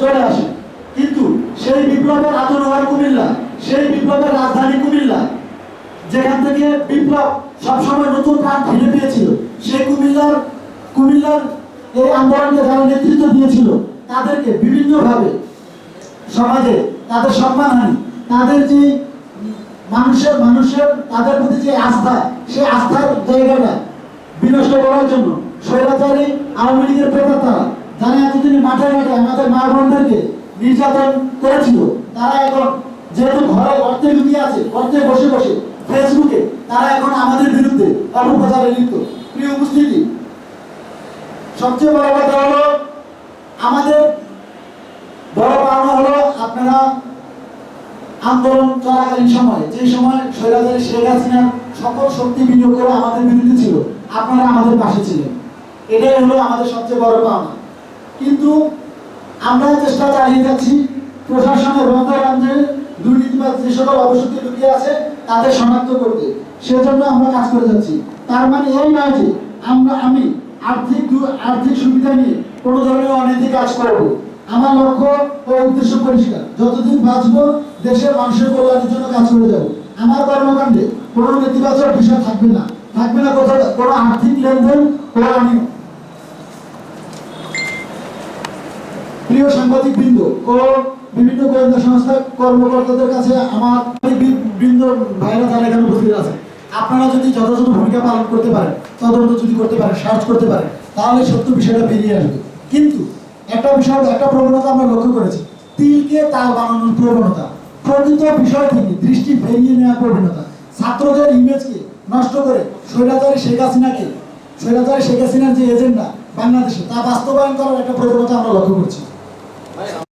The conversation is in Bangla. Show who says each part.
Speaker 1: চলে আসে। কিন্তু সেই বিপ্লবের হওয়ার কুমিল্লা, সেই বিপ্লবের রাজধানী কুমিল্লা, যেখান থেকে বিপ্লব সবসময় নতুন প্রাণ ফিরে পেয়েছিল সেই কুমিল্লার কুমিল্লার এই আন্দোলনকে যারা নেতৃত্ব দিয়েছিল, তাদেরকে বিভিন্নভাবে সমাজে তাদের সম্মানহানি, তাদের যে মানুষের মানুষের, তাদের প্রতি যে আস্থা, সেই আস্থার জায়গাটা বিনষ্ট করার জন্য স্বৈরাচারী আওয়ামী লীগের প্রেতারা যারা এতদিন মাঠে মাঠে আমাদের মা বোনদেরকে নির্যাতন করেছিল। তারা এখন যেহেতু ঘরে গর্তে লুকিয়ে আছে, গর্তে বসে বসে ফেসবুকে তারা এখন আমাদের বিরুদ্ধে অপপ্রচারে লিপ্ত। প্রিয় উপস্থিতি, সবচেয়ে বড় কথা হলো, আমাদের বড় পাওনা হলো আপনারা আন্দোলন চলাকালীন সময়ে, যে সময় স্বৈরাচারী শেখ হাসিনার সকল শক্তি বিনিয়োগ করে আমাদের বিরুদ্ধে ছিল, আপনারা আমাদের পাশে ছিলেন। এটাই হলো আমাদের সবচেয়ে বড় পাওনা। কিন্তু আমরা চেষ্টা চালিয়ে যাচ্ছি। প্রশাসনের রন্ধরাঞ্জে দুর্নীতিবাদ যে সকল অবশক্তি লুকিয়ে আছে তাদের শনাক্ত করতে। সেজন্য আমরা কাজ করে যাচ্ছি। তার মানে এই নয় যে আমরা, আমি আর্থিক আর্থিক সুবিধা নিয়ে কোনো ধরনের অনৈতিক কাজ করব। আমার লক্ষ্য ও উদ্দেশ্য পরিষ্কার। যতদিন বাঁচবো, দেশের মানুষের কল্যাণের জন্য কাজ করে যাব। আমার কর্মকাণ্ডে কোনো নেতিবাচক বিষয় থাকবে না। থাকবে না কোথাও কোনো আর্থিক লেনদেন ও প্রিয় সাংবাদিক বৃন্দ ও বিভিন্ন গোয়েন্দা সংস্থা কর্মকর্তাদের কাছে আমার বৃন্দ ভাইরা যারা এখানে উপস্থিত আছে, আপনারা যদি যথাযথ ভূমিকা পালন করতে পারেন, তদন্ত যদি করতে পারেন, সার্চ করতে পারেন, তাহলে সত্য বিষয়টা বেরিয়ে আসবে। কিন্তু একটা বিষয়, একটা প্রবণতা আমরা লক্ষ্য করেছি, তিলকে তাল বানানোর প্রবণতা। প্রকৃত বিষয় থেকে দৃষ্টি ফেরিয়ে নেওয়ার প্রবণতা। ছাত্রদের ইমেজকে নষ্ট করে স্বৈরাচারী শেখ হাসিনাকে, স্বৈরাচারী শেখ হাসিনার যে এজেন্ডা বাংলাদেশে, তা বাস্তবায়ন করার একটা প্রবণতা আমরা লক্ষ্য করছি। はい。